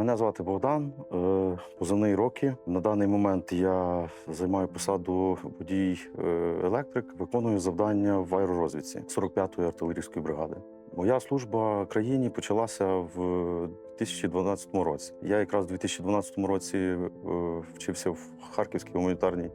Мене звати Богдан, е, позивний роки. На даний момент я займаю посаду водій е, електрик, виконую завдання в аеророзвідці 45-ї артилерійської бригади. Моя служба країні почалася в 2012 році. Я якраз у 2012 році е, вчився в Харківській гуманітарній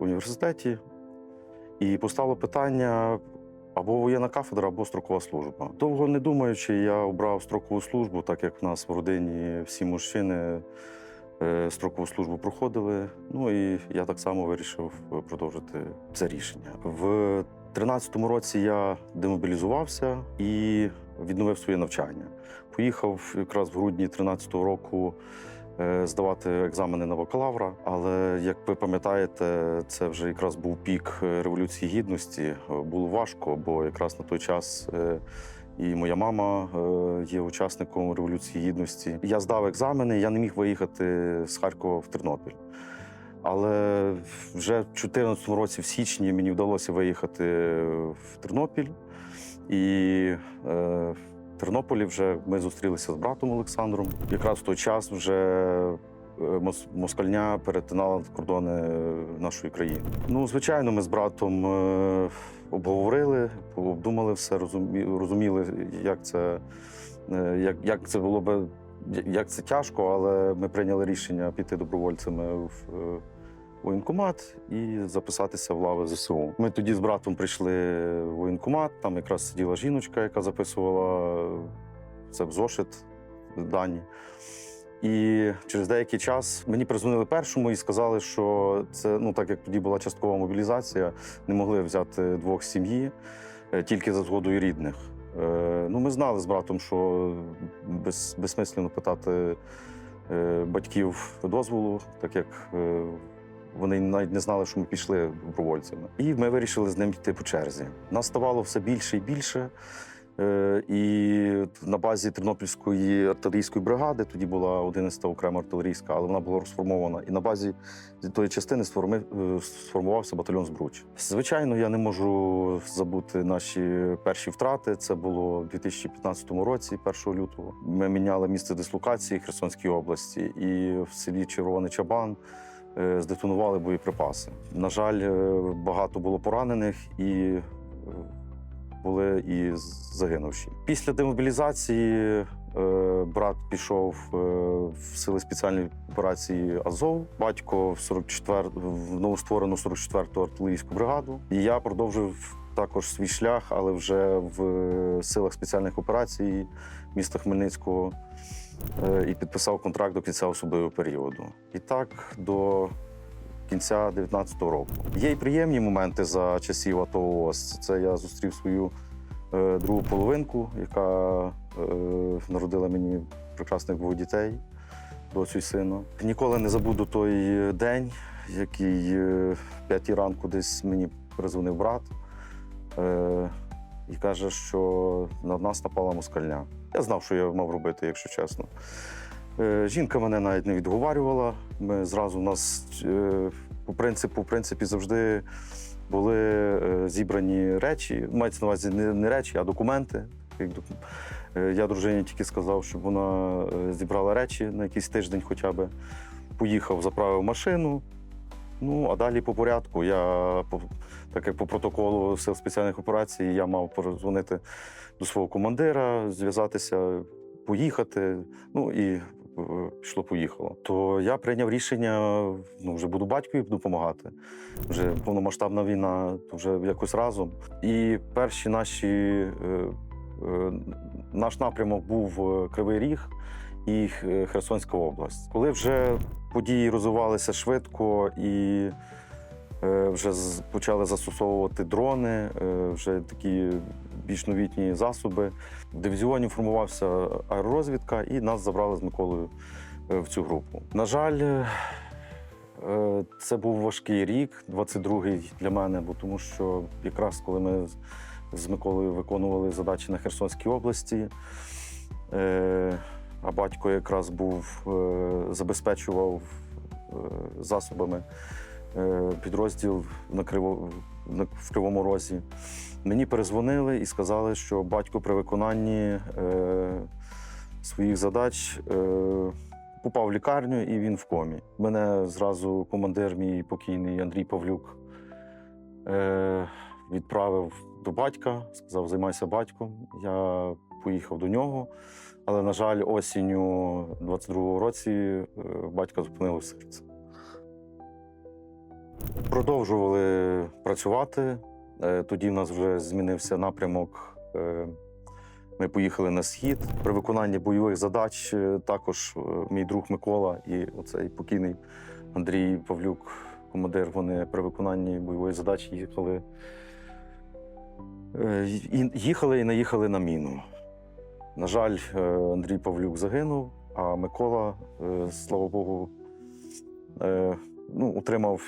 університеті, і постало питання або воєнна кафедра, або строкова служба. Довго не думаючи, я обрав строкову службу, так як в нас в родині всі мужчини е, строкову службу проходили. Ну і я так само вирішив продовжити це рішення. В 2013 році я демобілізувався і відновив своє навчання. Поїхав якраз в грудні 2013 року е, здавати екзамени на бакалавра. Але як ви пам'ятаєте, це вже якраз був пік е, революції гідності. Е, Було важко, бо якраз на той час. е, І моя мама е, є учасником революції гідності. Я здав екзамени, я не міг виїхати з Харкова в Тернопіль. Але вже в 2014 році, в січні, мені вдалося виїхати в Тернопіль. І е, Тернополі вже ми зустрілися з братом Олександром. Якраз в той час вже е, москальня перетинала кордони нашої країни. Ну, звичайно, ми з братом е, обговорили, обдумали все, розумі, розуміли, як це, е, як, як це було би. Як це тяжко, але ми прийняли рішення піти добровольцями в е, воєнкомат і записатися в лави ЗСУ. Ми тоді з братом прийшли в воєнкомат. Там якраз сиділа жіночка, яка записувала це в зошит дані. І через деякий час мені призвонили першому і сказали, що це ну так як тоді була часткова мобілізація, не могли взяти двох сім'ї е, тільки за згодою рідних. Е, Ну, ми знали з братом, що без, безсмислено питати е, батьків дозволу, так як вони навіть не знали, що ми пішли добровольцями. І ми вирішили з ним йти по черзі. Нас ставало все більше і більше. Е, І на базі Тернопільської артилерійської бригади тоді була 11-та окрема артилерійська, але вона була розформована. І на базі тої частини е, сформувався батальйон Збруч. Звичайно, я не можу забути наші перші втрати. Це було у 2015 році, 1 лютого. Ми міняли місце дислокації Херсонській області, і в селі Червоний Чабан здетонували боєприпаси. На жаль, е, багато було поранених і е, були і загинувші. Після демобілізації е, брат пішов е, в сили спеціальної операції Азов. Батько в 44 в новостворену 44-ту артилерійську бригаду. І я продовжив також свій шлях, але вже в силах спеціальних операцій міста Хмельницького е, і підписав контракт до кінця особливого періоду. І так до кінця 19-го року. Є й приємні моменти за часів АТО ООС. Це я зустрів свою е, другу половинку, яка е, народила мені прекрасних двох дітей, дочу й сина. Ніколи не забуду той день, який е, в п'ятій ранку десь мені перезвонив брат е, і каже, що на нас напала москальня. Я знав, що я мав робити, якщо чесно. Е, Жінка мене навіть не відговарювала. Ми зразу у нас е, по принципу, в принципі, завжди були зібрані речі. Мається на увазі не, не речі, а документи. Я дружині тільки сказав, щоб вона зібрала речі на якийсь тиждень хоча б. Поїхав, заправив машину. Ну, а далі по порядку. Я, по- так як по протоколу сил спеціальних операцій, я мав позвонити до свого командира, зв'язатися, поїхати. Ну і е, пішло, поїхало. То я прийняв рішення, ну вже буду батькові допомагати. Вже повномасштабна війна, то вже якось разом. І перші наші е, е, наш напрямок був Кривий Ріг і Херсонська область. Коли вже події розвивалися швидко і е, вже почали застосовувати дрони, е, вже такі більш новітні засоби. В дивізіоні формувався аеророзвідка, і нас забрали з Миколою е, в цю групу. На жаль, е, е, це був важкий рік, 22-й для мене, бо тому що якраз коли ми з- Миколою виконували задачі на Херсонській області, е, а батько якраз був е, забезпечував е, засобами е, підрозділ на Криво, в Кривому Розі. Мені перезвонили і сказали, що батько при виконанні своїх задач попав в лікарню і він в комі. Мене зразу командир, мій покійний Андрій Павлюк, відправив до батька, сказав, займайся батьком. Я поїхав до нього. Але, на жаль, осінню 22-го році е, батька зупинило серце. Продовжували працювати. Е, Тоді в нас вже змінився напрямок. Е, Ми поїхали на схід. При виконанні бойових задач також мій друг Микола і оцей покійний Андрій Павлюк, командир, вони при виконанні бойової задачі їхали. їхали і наїхали на міну. На жаль, е, Андрій Павлюк загинув, а Микола, е, слава Богу, е, ну, отримав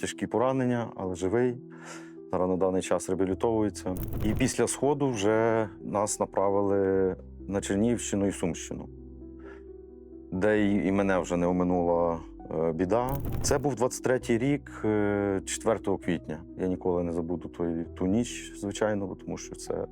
тяжкі поранення, але живий. Зараз на даний час реабілітовується. І після сходу вже нас направили на Чернігівщину і Сумщину, де і мене вже не оминула біда. Це був 23-й рік, е, 4 квітня. Я ніколи не забуду той, ту ніч, звичайно, тому що це,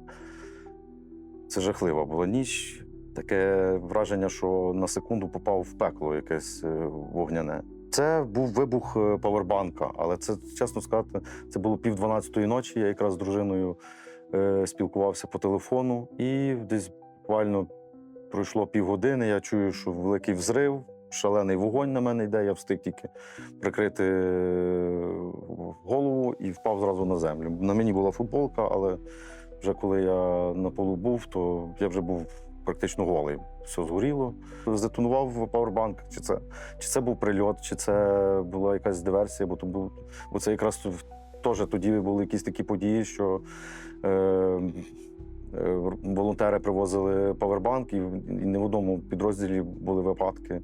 це жахлива була ніч. Таке враження, що на секунду попав в пекло якесь е, вогняне. Це був вибух е, павербанка, але це, чесно сказати, це було пів дванадцятої ночі. Я якраз з дружиною е, спілкувався по телефону, і десь буквально пройшло півгодини. Я чую, що великий взрив, шалений вогонь на мене йде. Я встиг тільки прикрити е, голову і впав зразу на землю. На мені була футболка, але вже коли я на полу був, то я вже був практично голий. Все згоріло. Здетонував павербанк. Чи це, чи це був прильот, чи це була якась диверсія, бо то був, бо це якраз теж тоді були якісь такі події, що е, е, волонтери привозили павербанк, і, і не в одному підрозділі були випадки,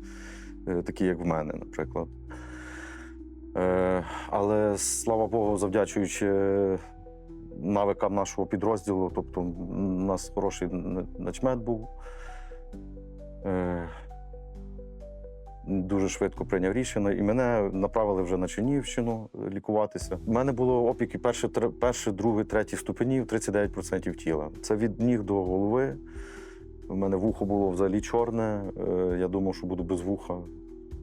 е, такі, як в мене, наприклад. Е, але слава Богу, завдячуючи навикам нашого підрозділу, тобто у нас хороший начмет був. Е, Дуже швидко прийняв рішення, і мене направили вже на Чернігівщину е, лікуватися. У мене було опіки перший, тре- перший, другий, третій ступенів 39% тіла. Це від ніг до голови. У мене вухо було взагалі чорне. е, Я думав, що буду без вуха.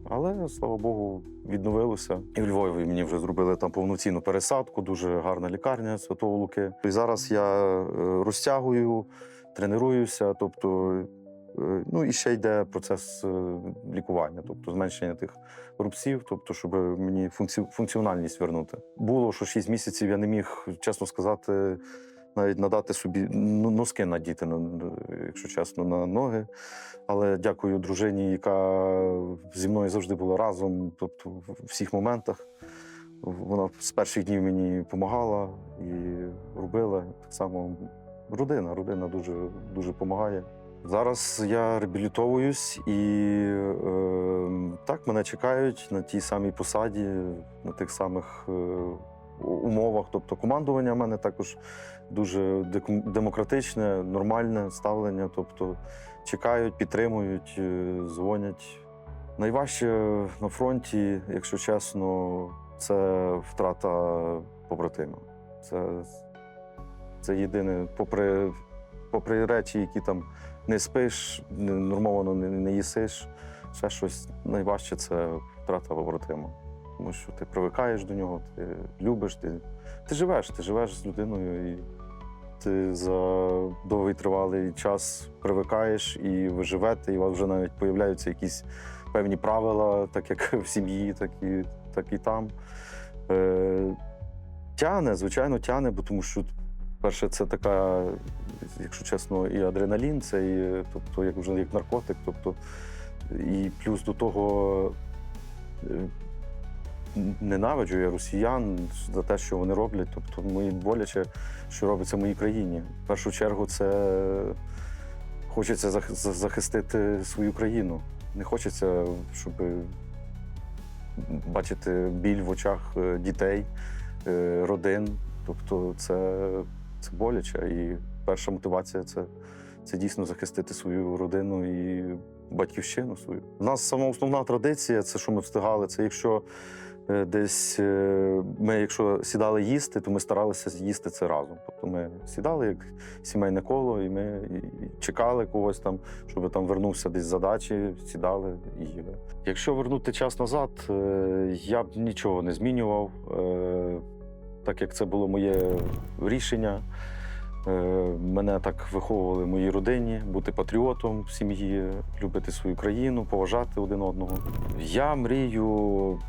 Але, слава Богу, відновилося. І в Львові мені вже зробили там повноцінну пересадку, дуже гарна лікарня Святого Луки. І зараз я е, розтягую, тренуюся, тобто, е, ну і ще йде процес е, лікування, тобто зменшення тих рубців, тобто, щоб мені функці- функціональність вернути. Було, що 6 місяців я не міг, чесно сказати, навіть надати собі ну, носки надіти, якщо чесно, на ноги. Але дякую дружині, яка зі мною завжди була разом, тобто в всіх моментах. Вона з перших днів мені допомагала і робила. Так само родина, родина дуже дуже допомагає. Зараз я реабілітовуюсь і е, так мене чекають на тій самій посаді, на тих самих е, умовах. Тобто командування в мене також дуже демократичне, нормальне ставлення. Тобто чекають, підтримують, е, дзвонять. Найважче на фронті, якщо чесно, це втрата побратима. Це, це єдине, попри, попри речі, які там не спиш, нормовано не, не їсиш, ще щось найважче це втрата побратима. Тому що ти привикаєш до нього, ти любиш, ти, ти живеш, ти живеш з людиною і ти за довгий тривалий час привикаєш і ви живете, і у вас вже навіть появляються якісь певні правила, так як в сім'ї, так і, так і там. Е, тяне, звичайно, тяне, бо тому що, перше, це така, якщо чесно, і адреналін, це і, тобто, як вже як наркотик. Тобто, і плюс до того е, ненавиджу я росіян за те, що вони роблять. Тобто, мені боляче, що робиться в моїй країні. В першу чергу, це хочеться захистити свою країну. Не хочеться, щоб бачити біль в очах е, дітей, е, родин. Тобто, це, це боляче. І перша мотивація це, це дійсно захистити свою родину і батьківщину свою. У нас сама основна традиція, це що ми встигали, це якщо Десь е, ми, якщо сідали їсти, то ми старалися їсти це разом. Тобто ми сідали як сімейне коло, і ми чекали когось там, щоб там вернувся десь задачі, сідали і їли. Якщо вернути час назад, е, я б нічого не змінював, е, так як це було моє рішення. Е, Мене так виховували в моїй родині, бути патріотом в сім'ї, любити свою країну, поважати один одного. Я мрію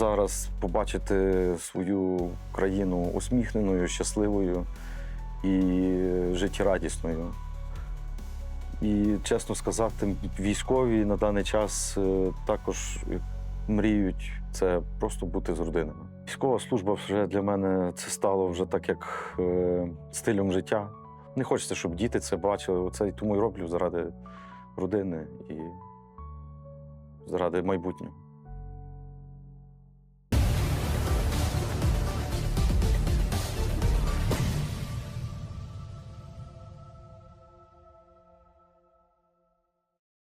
зараз побачити свою країну усміхненою, щасливою і життєрадісною. І чесно сказати, військові на даний час е, також мріють це просто бути з родинами. Військова служба вже для мене це стало вже так, як е, стилем життя. Не хочеться, щоб діти це бачили. Оце і тому і роблю заради родини і заради майбутнього.